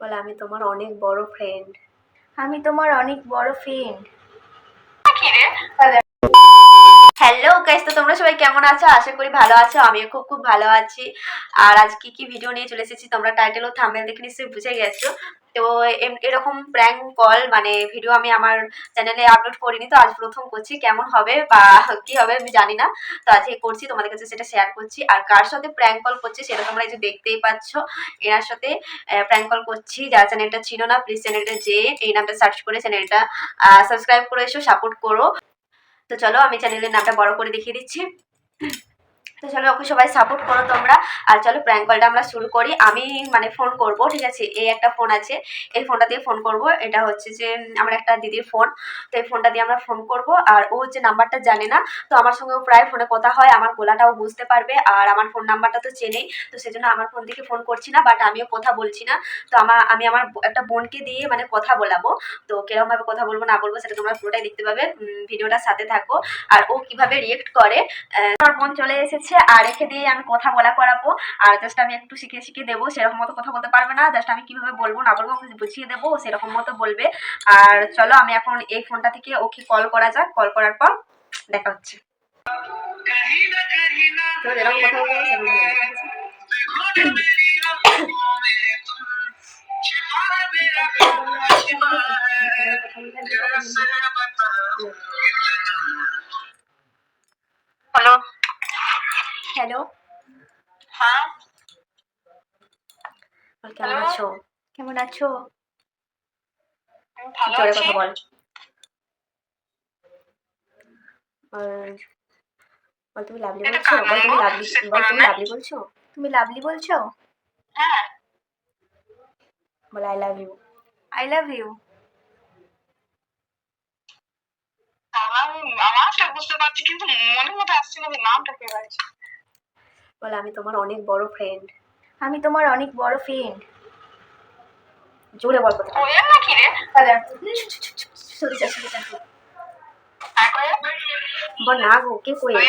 বলে, আমি তোমার অনেক বড় ফ্রেন্ড আমি তোমার অনেক বড় ফ্রেন্ড হ্যালো গাইস তো তোমরা সবাই কেমন আছো? আশা করি ভালো আছো, আমিও খুব খুব ভালো আছি। আর আজকে কি কি ভিডিও নিয়ে চলে এসেছি, তোমরা টাইটেল ও থামেল দেখে নিশ্চয়ই বুঝে গেছো। তো এরকম প্র্যাঙ্ক কল মানে ভিডিও আমি আমার চ্যানেলে আপলোড করিনি, তো আজ প্রথম করছি, কেমন হবে বা কি হবে আমি জানি না। তো আজকে করছি, তোমাদের কাছে সেটা শেয়ার করছি। আর কার সাথে প্র্যাঙ্ক কল করছি সেটা তোমরা এই যে দেখতেই পাচ্ছ, এনার সাথে প্র্যাঙ্ক কল করছি। যার চ্যানেলটা ছিল না প্লিজ চ্যানেলটা যেয়ে এই নামটা সার্চ করে চ্যানেলটা সাবস্ক্রাইব করে এসো সাপোর্ট করো। তো চলো, আমি চ্যানেলের নামটা বড় করে দেখিয়ে দিচ্ছি। তো চলো ওকে সবাই সাপোর্ট করো তোমরা। আর চলো প্র্যাঙ্ক কলটা আমরা শুরু করি। আমি মানে ফোন করব, ঠিক আছে? এই একটা ফোন আছে। এই ফোনটা দিয়ে ফোন করব। এটা হচ্ছে যে, আমার একটা দিদির ফোন তো এই ফোনটা দিয়ে আমরা ফোন করব। আর ও হচ্ছে নাম্বারটা জানে না, তো আমার সঙ্গেও প্রায় ফোনে কথা হয়। আমার গলাটাও বুঝতে পারবে। আর আমার ফোন নাম্বারটা তো চেনেই। তো সেজন্য আমার ফোন থেকে ফোন করছি না বাট আমিও কথা বলছি না। তো আমার আমি আমার একটা বোনকে দিয়ে মানে কথা বলাবো। তো কিরকমভাবে কথা বলব, না বলব, সেটা তোমরা পুরোটাই দেখতে পাবে। ভিডিওটার সাথে থাকো। আর ও কীভাবে রিয়েক্ট করে আমার বোন চলে এসেছে। আর রেখে দিয়ে আমি কথা বলা করাবো। আর জাস্ট আমি একটু শিখে শিখে দেবো সেরকম মতো কথা বলতে পারবে না। জাস্ট আমি কীভাবে বলব না বলব বুঝিয়ে দেবো সেরকম মতো বলবে। আর চলো আমি এখন এই ফোনটা থেকে ওকে কল করা যাক। কল করার পর দেখা হচ্ছে। হ্যালো। হ্যালো হ্যাঁ? বল, কেমন? আছো? কেমন আছো? জোরে কথা বল। বল তুমি লাভলি বলছো? বল তুমি লাভলি বল তুমি লাভলি বলছো? তুমি লাভলি বলছো? হ্যাঁ। বল I love you I love you আমার আমারটা বুঝতে পারছি কিন্তু মনের মধ্যে আসছে না যে নামটা কে রয়েছে বল আমি তোমার অনেক বড় ফ্রেন্ড আমি তোমার অনেক বড় ফ্রেন্ড জোরে বল কথা কোয়েল নাকি রে? সরে যা সরে যা। হ্যাঁ কোয়েল বল না গো কে না?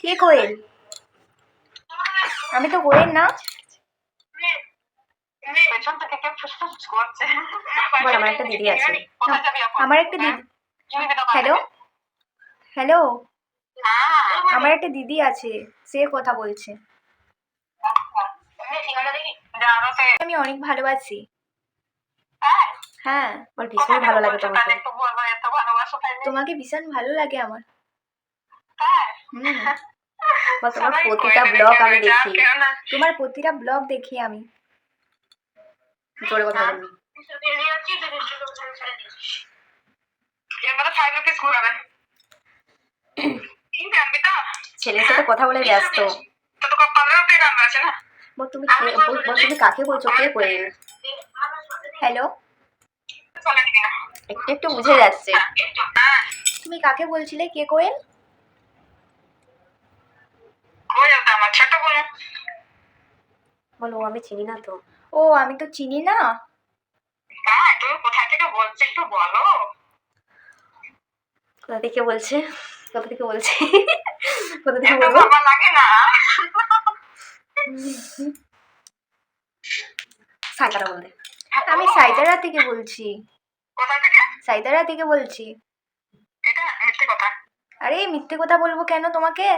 কে কোয়েল আমি তো কোয়েল না। কে বল, আমার একটা দিদি আছে। আমার একটা দিদি হ্যালো? হ্যালো? হ্যাঁ আমার একটা দিদি আছে সে কথা বলছে। জানাতে। আমি অনেক ভালোবাসি। হ্যাঁ? হ্যাঁ ভীষণ ভালো লাগে তোমাকে? তোমাকে ভীষণ ভালো লাগে আমার। হ্যাঁ। বল তোমার প্রতিটা ব্লগ আমি দেখি। তোমার প্রতিটা ব্লগ দেখি আমি। জোরে কথা বলবি। এর ফাইভ রুপিস ঘুরাবে। ছেলের সাথে কথা বলে ব্যস্ত। তো তোকে পনেরো রুপি দাম আছে না বল তুমি তুমি কাকে বলছো? কে কোয়েল হ্যালো? একটু একটু বুঝে যাচ্ছে। হ্যাঁ তুমি কাকে বলছিলে? কে কোয়েল? বল আমি চিনি না তো। ও আমি তো চিনি না। হ্যাঁ তুমি কোথা থেকে বলছো একটু বলো। কোথা থেকে বলছে? কোথা থেকে বলছে। কোথা থেকে বলব। লাগে না। সাঁতারা বলতে। আমি সাইতারা থেকে বলছি। কোথা থেকে? সাইতারা থেকে বলছি। এটা মিথ্যে কথা। আরে মিথ্যে কথা বলব কেন তোমাকে?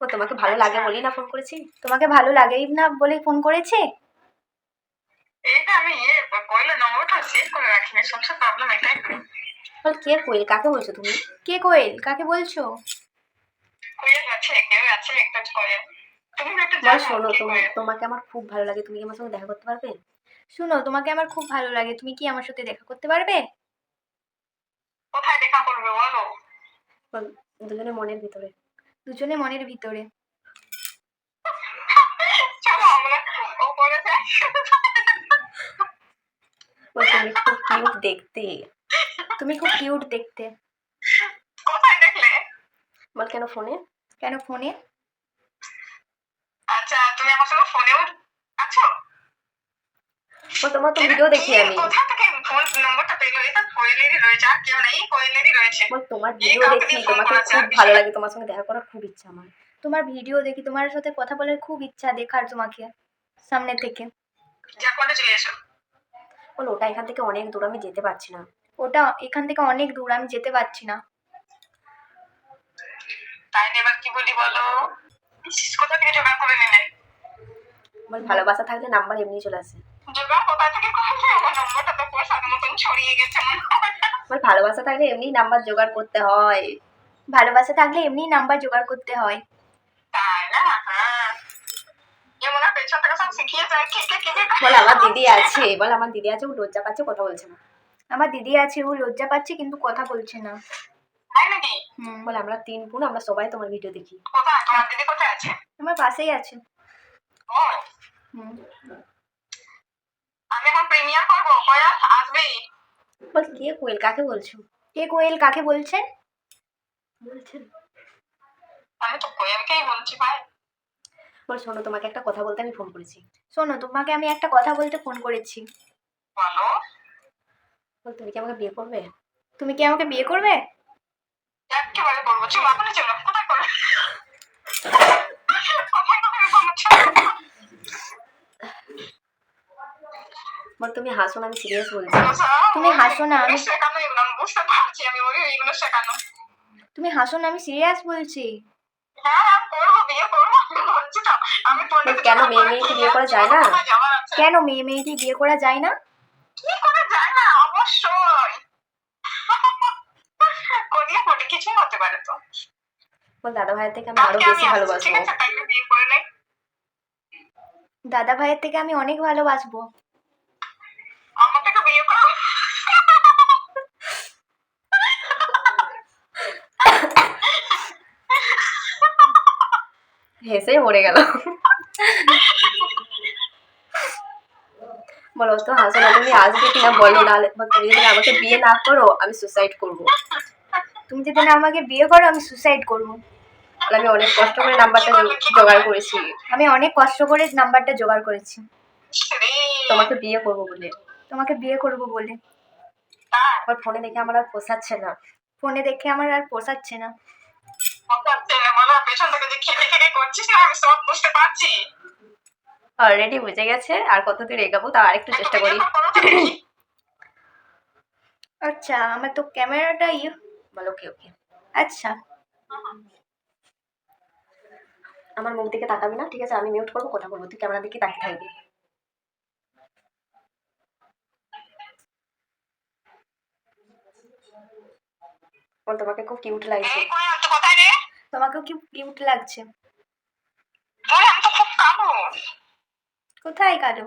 ও তোমাকে ভালো লাগে বলি না ফোন করেছি। তোমাকে ভালো লাগেই না বলে ফোন করেছে? এটা আমি ইয়ে কোয়েলের নম্বরটা সেভ করে প্রবলেম এটাই। বল কে কোয়েল? কাকে বলছো তুমি? কে কোয়েল? কাকে বলছো? বল শোনো তোমাকে আমার খুব ভালো লাগে। তুমি কি আমার সঙ্গে দেখা করতে পারবে? শুনো তোমাকে আমার খুব ভালো লাগে। তুমি কি আমার সাথে দেখা করতে পারবে? কোথায় দেখা করবে বলো? দুজনে মনের ভিতরে। দুজনে মনের ভিতরে। দেখতে। তুমি খুব কিউট দেখতে। কোথায় দেখলে? বল কেন ফোনে? কেন ফোনে? আচ্ছা তুমি আমার সঙ্গে ফোনেও আছো? বল তোমার তো ভিডিও দেখি আমি। কোথা থেকে ফোন নম্বরটা পেল এটা কোয়েলেরই রয়েছে আর কেউ নেই কোয়েলেরই রয়েছে। বল তোমার ভিডিও দেখি তোমাকে খুব ভালো লাগে তোমার সঙ্গে দেখা করার খুব ইচ্ছা আমার। তোমার ভিডিও দেখি তোমার সাথে কথা বলার খুব ইচ্ছা দেখার তোমাকে সামনে থেকে। ঝাড়খণ্ডে চলে এসো? বলো ওটা এখান থেকে অনেক দূর আমি যেতে পারছি না। ওটা এখান থেকে অনেক দূর আমি যেতে পারছি না। তাই এবার কি বলি বলো? কোথা থেকে জোগাড় করে নিলে? বল ভালোবাসা থাকলে নাম্বার এমনি চলে আসে। জোগাড় কোথা থেকে করলে আমার নম্বরটা তো পয়সার মতন ছড়িয়ে গেছে। মনে বল ভালোবাসা থাকলে এমনি নাম্বার জোগাড় করতে হয়। ভালোবাসা থাকলে এমনি নাম্বার জোগাড় করতে হয়। না? হ্যাঁ। বল আমার দিদি আছে। বল আমার দিদি আছে ও লজ্জা পাচ্ছে কথা বলছে না। আমার দিদি আছে ও লজ্জা পাচ্ছে কিন্তু কথা বলছে না। হুম বলে আমরা তিন বোন আমরা সবাই তোমার ভিডিও দেখি। আমার পাশেই আছে। ও হুম। আমি এখন প্রিমিয়ার করব কয়া আসবি বল কে কোয়েল? কাকে বলছো? কে কোয়েল? কাকে বলছেন? বলছেন। আমি তো কোয়েলকেই বলছি ভাই। বল শোনো তোমাকে একটা কথা বলতে আমি ফোন করেছি। শোনো তোমাকে আমি একটা কথা বলতে ফোন করেছি। বল। তুমি কি আমাকে বিয়ে করবে? তুমি কি আমাকে বিয়ে করবে? একেবারে করব? চলো এখনই চলো কোথায় করবে কোথায় করবে? বলো, চলো। বল তুমি হাসো না আমি সিরিয়াস বলছি। তুমি হাসো না, আমি- শেখানো এগুলো আমি বুঝতে পারছি আমি ওই এগুলো শেখানো তুমি হাসো না আমি সিরিয়াস বলছি। হ্যাঁ হ্যাঁ, করব বিয়ে করব বলছি তো। আমি কেন মেয়ে মেয়েকে বিয়ে করা যায় না? কেন মেয়ে মেয়েকে বিয়ে করা যায় না? কি করে যায় না? অবশ্যই করিয়ে বলি কিছু হতে পারে তো। বল দাদা ভাইয়ের থেকে আমি আরও বেশি ভালোবাসবো। দাদা ভাইয়ের থেকে আমি অনেক ভালোবাসবো। বিয়ে করো। হেসে মরে গেল। বলো তো? হাসো না তুমি আসবে কিনা বলো, নাহলে তুমি যদি আমাকে বিয়ে না করো, আমি সুসাইড করব। তুমি যদি না আমাকে বিয়ে করো, আমি সুসাইড করব। আমি অনেক কষ্ট করে নাম্বারটা জোগাড় করেছি। আমি অনেক কষ্ট করে নাম্বারটা জোগাড় করেছি। তোমাকে বিয়ে করব বলে। তোমাকে বিয়ে করব বলে। আমার ফোনে দেখে আমার আর পোষাচ্ছে না। ফোনে দেখে আমার আর পোষাচ্ছে না। পেছন থেকে করছিস না, আমি সব বুঝতে পারছি। অলরেডি বুঝে গেছে আর কত দূর এগাবো তাও আরেকটু চেষ্টা করি। তো। আচ্ছা আমার তো ক্যামেরাটা ইয়ে বলো ওকে ওকে। আচ্ছা। আমার মুখ দিকে তাকাবি না ঠিক আছে? আমি মিউট করব কথা বলব। তুই ক্যামেরা দিকে তাকিয়ে থাকবি। বল তোমাকে খুব কিউট লাগছে। তোমাকেও কি কিউট লাগছে। আমি তো খুব কালো। কোথায় কালো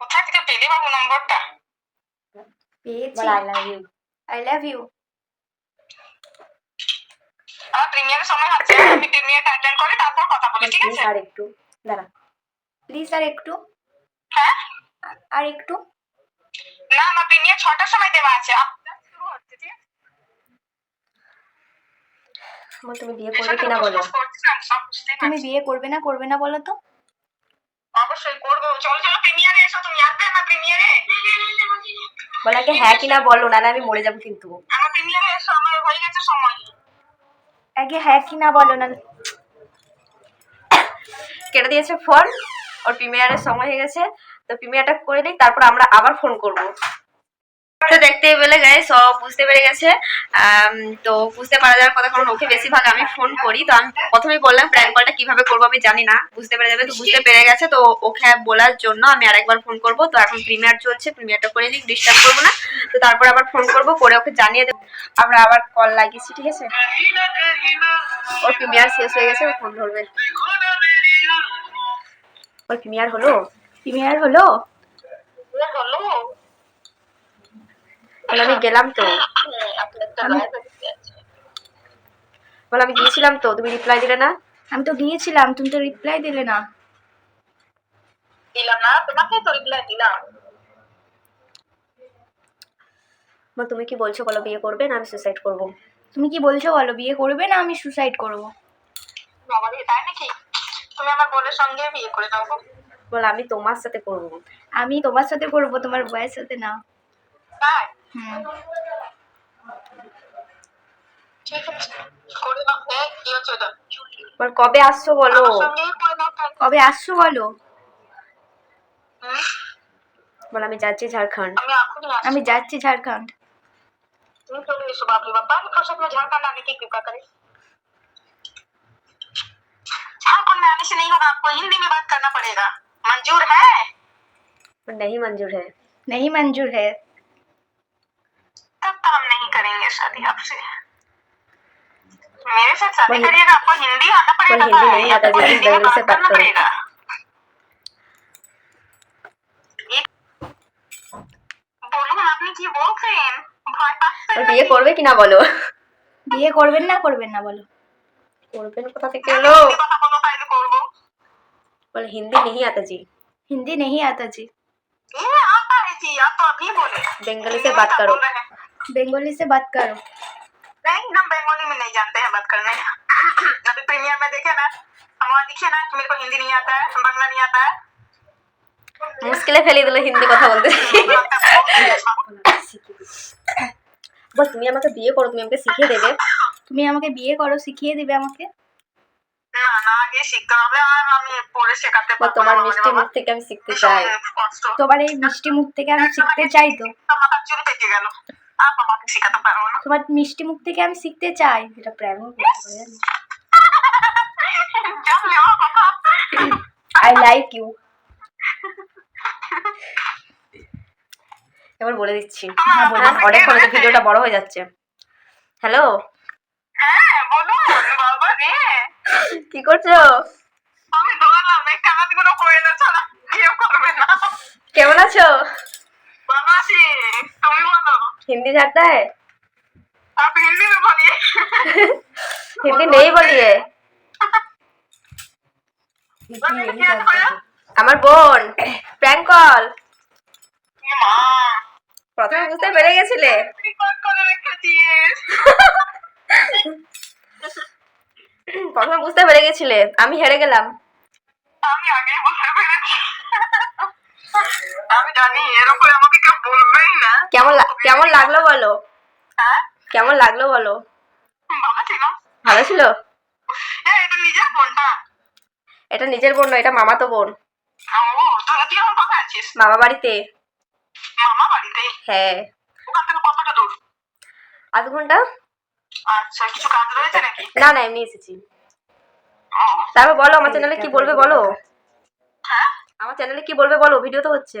কোথায় থেকে পেলে বাবু নম্বরটা? পেয়েছি। I love you I love you আমার প্রিমিয়ারের সময় হচ্ছে আমি প্রিমিয়ারটা অ্যাটেন্ড করে তারপর কথা বলি ঠিক আছে? আর একটু দাঁড়া। প্লিজ আর একটু। হ্যাঁ? আর একটু। না আমার প্রিমিয়ার ছটার সময় দেওয়া আছে। আপনার শুরু হচ্ছে ঠিক আছে? তুমি বিয়ে করবে কিনা বলো। তুমি বিয়ে করবে না করবে না বলো তো? অবশ্যই করব। চলো চলো প্রিমিয়ারে এসো তুমি আসবে আমার প্রিমিয়ারে বল আগে হ্যাঁ কিনা বলো নাহলে আমি মরে যাব কিন্তু। আমার প্রিমিয়ারে এসো আমার হয়ে গেছে সময়। আগে হ্যাঁ কি না বলো না কেটে দিয়েছে ফোন ওর প্রিমিয়ারের সময় হয়ে গেছে। তো প্রিমিয়ারটা করে নিই তারপর আমরা আবার ফোন করব। তো দেখতে পেলে গায়ে সব বুঝতে পেরে গেছে। তো বুঝতে পারা যাওয়ার কথা কারণ ওকে বেশিরভাগ আমি ফোন করি। তো আমি প্রথমেই বললাম প্র্যাঙ্ক কলটা কীভাবে করব আমি জানি না বুঝতে পেরে যাবে। তো বুঝতে পেরে গেছে তো ওকে বলার জন্য আমি আরেকবার ফোন করব। তো এখন প্রিমিয়ার চলছে প্রিমিয়ারটা করে নিই ডিস্টার্ব করব না। তো তারপর আবার ফোন করব করে ওকে জানিয়ে দেবো। আমরা আবার কল লাগিয়েছি ঠিক আছে? ওর প্রিমিয়ার শেষ হয়ে গেছে ও ফোন ধরবে। ওর প্রিমিয়ার হলো? প্রিমিয়ার হলো? বলো বলে আমি গেলাম তো। বলে আমি গিয়েছিলাম তো তুমি রিপ্লাই দিলে না? আমি তো গিয়েছিলাম তুমি তো রিপ্লাই দিলে না। দিলাম না তোমাকে তো রিপ্লাই দিলাম। বল তুমি কি বলছো বলো বিয়ে করবে না আমি সুসাইড করব? তুমি কি বলছো বলো বিয়ে করবে না আমি সুসাইড করব? বাবা রে তাই নাকি? তুমি আমার বোনের সঙ্গে বিয়ে করে দাও বল আমি তোমার সাথে করব। আমি তোমার সাথে করব তোমার বয়ের সাথে না। তাই? হুম ঠিক আছে করে দাও হ্যাঁ কি হচ্ছে ওটা বল কবে আসছো বলো আমার সঙ্গেই করে নাও তাহলে। কবে আসছো বলো হুম? বল আমি যাচ্ছি ঝাড়খণ্ড আমি এখনই আসছি আমি যাচ্ছি ঝাড়খণ্ড तुम तो भी सुबह बाप रे बाप पानी फर्स्ट में झारखंड आने की कृपा करें झारखंड में आने से नहीं होगा आपको हिंदी में बात करना पड़ेगा मंजूर है पर नहीं मंजूर है नहीं मंजूर है तब तो हम नहीं करेंगे शादी आपसे मेरे साथ शादी वही- करिएगा आपको हिंदी आना पड़ेगा हिंदी नहीं आता आपको जी, हिंदी में बेंगल से बात बात करना करो। पड़ेगा বলুন আপনি কি বলছেন ভয় পাচ্ছেন और বিয়ে নাকি? করবে কিনা বলো বিয়ে করবেন না করবেন না বলো করবেন কোথা থেকে এলো হিন্দি কথা বলো তাইলে করবো বলে হিন্দি नहीं आता जी हिंदी नहीं आता जी ये आता है जी आप तो अभी बोले बंगाली हिंदी से में बात क्या करो बोल रहे हैं? बंगाली से बात करो नहीं हम बंगाली में नहीं जानते हैं बात करने अभी प्रीमियर में देखे ना हम वहाँ लिखे ना कि मेरे को हिंदी नहीं आता है बांग्ला नहीं आता है মুশকিলে ফেলে দিল হিন্দি কথা বলতে বল তুমি আমাকে বিয়ে করো তুমি আমাকে শিখিয়ে দেবে তুমি আমাকে বিয়ে করো শিখিয়ে দিবে আমাকে না না আগে শিখতে হবে আর আমি পরে শেখাতে বল পারবো তোমার না, মিষ্টি বাবা। মুখ থেকে আমি শিখতে ভীষণ চাই কষ্ট তোমার এই মিষ্টি মুখ থেকে আমি শিখতে চাই তো শেখাতে না। তোমার মিষ্টি মুখ থেকে আমি শিখতে চাই এটা প্রেম আই লাইক ইউ এবার বলে দিচ্ছি। হ্যাঁ, বলো। অনেক হলো ভিডিওটা বড় হয়ে যাচ্ছে। হ্যালো হ্যাঁ বলুন বাবা রে। কি করছ? আমি দৌড়ালাম এই কানাতগুলো করে না ছাড়া কেউ করবে না। কেমন আছো? हिंदी झाड़ता है आप हिंदी में बोलिए हिंदी नहीं बोलिए बोलिए क्या होया আমার বোন প্র্যাঙ্ক কল ये माँ প্রথমে বুঝতে পেরে গেছিলে রিকর্ড করে রেখেছিস প্রথমে বুঝতে পেরে গেছিলে আমি হেরে গেলাম আমি আগেই বুঝতে পেরেছি আমি জানি এরকম করে আমাকে কেউ বলবেই না কেমন কেমন লাগল বলো? হ্যাঁ? কেমন লাগল বলো? ভালো ছিল। ভালো ছিল? হ্যাঁ এটা নিজের এটা বোন নয় এটা বোন। তুই এখন কোথায় আছিস? মামা বাড়িতে। মামা বাড়িতে? হ্যাঁ। ওখান থেকে কতটা দূর? আধ ঘণ্টা? আচ্ছা কিছু কাজ রয়েছে নাকি? না না এমনি এসেছি। তারপর বলো আমার চ্যানেলে কি বলবে বলো? হ্যাঁ? আমার চ্যানেলে কি বলবে বলো? ভিডিও তো হচ্ছে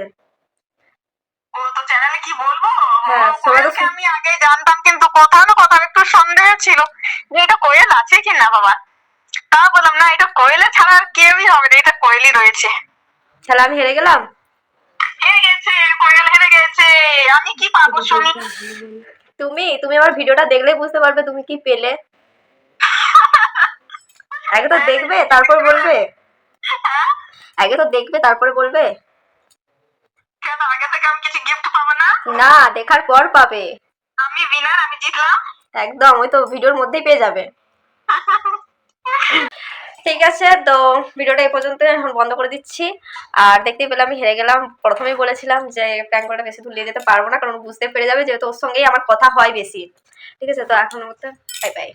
ও তো চ্যানেলে কি বলব হ্যাঁ, ও, সবাই তো কোয়েলকে আমি আগে জানতাম কিন্তু কোথাও না কোথাও একটু সন্দেহ ছিল যে এটা কোয়েল আছে কি না বাবা। তা বললাম না এটা কোয়েলে ছাড়া আর কেউই হবে না এটা কোয়েলই রয়েছে। তাহলে আমি হেরে গেলাম? হেরে গেছে কোয়েল হেরে গেছে। আমি কি পাবো শুনি? তুমি তুমি আমার ভিডিওটা দেখলেই বুঝতে পারবে তুমি কি পেলে। আগে তো দেখবে তারপর বলবে। হ্যাঁ? আগে তো দেখবে তারপরে বলবে কেন আগে থেকে আমি কিছু গিফট পাবো না দেখার পর পাবে। আমি উইনার আমি জিতলাম। একদম ওই তো ভিডিওর মধ্যেই পেয়ে যাবে। ঠিক আছে তো ভিডিওটা এই পর্যন্ত এখন বন্ধ করে দিচ্ছি। আর দেখতে পেলে আমি হেরে গেলাম। প্রথমেই বলেছিলাম যে প্র্যাঙ্ক করাটা বেশি দূর নিয়ে যেতে পারব না কারণ বুঝতে পেরে যাবে যেহেতু ওর সঙ্গেই আমার কথা হয় বেশি। ঠিক আছে তো এখন মতো বাই বাই